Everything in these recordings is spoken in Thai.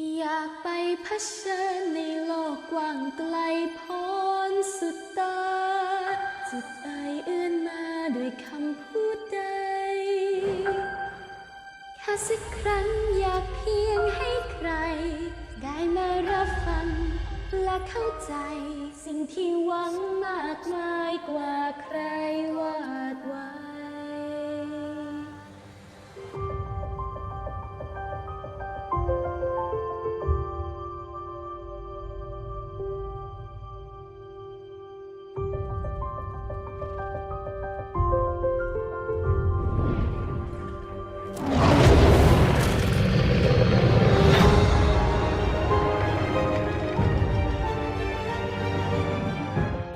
อยากไปเผชิญในโลกกว้างไกลพ้นสุดตาจะเอ่ยเอื้อนมาด้วยคำพูดใด แค่สักครั้งอยากเพียงให้ใคร ได้มารับฟัง และเข้าใจ สิ่งที่หวังมากมายกว่าใครว่า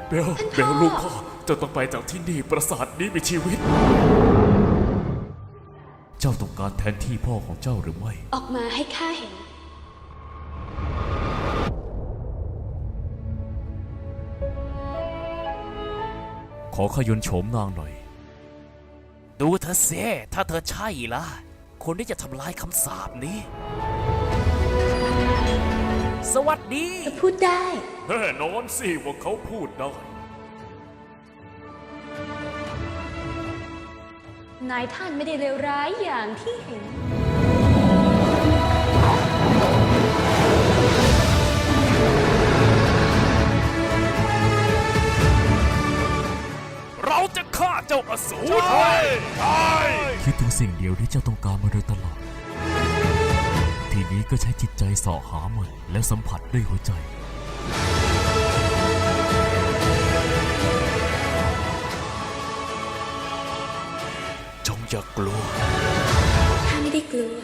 เบล เบลลูกพ่อเจ้าต้องไปจากที่นี่ปราสาทนี้มีชีวิต เจ้าต้องการแทนที่พ่อของเจ้าหรือไม่ ออกมาให้ข้าเห็น ขอขยนโฉมนางหน่อย ดูเธอเสียถ้าเธอใช่ล่ะ คนที่จะทำลายคำสาปนี้ สวัสดีจะพูดได้ แน่นอนสิว่าเขาพูดได้นายท่านไม่ได้เลวร้ายอย่างที่เห็น เราจะฆ่าเจ้าอสูรคิดถึงสิ่งเดียวที่เจ้าต้องการมาโดยตลอดทีนี้ ก็ใช้จิตใจเสาะหามันและสัมผัสด้วยหัวใจ จงอย่ากลัว ข้าไม่ได้กลัว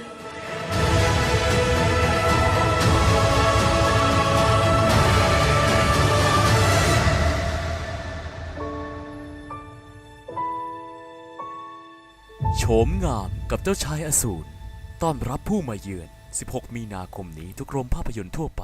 โฉมงามกับเจ้าชายอสูรต้อนรับผู้มาเยือน 16 มีนาคมนี้ทุกโรงภาพยนตร์ทั่วไป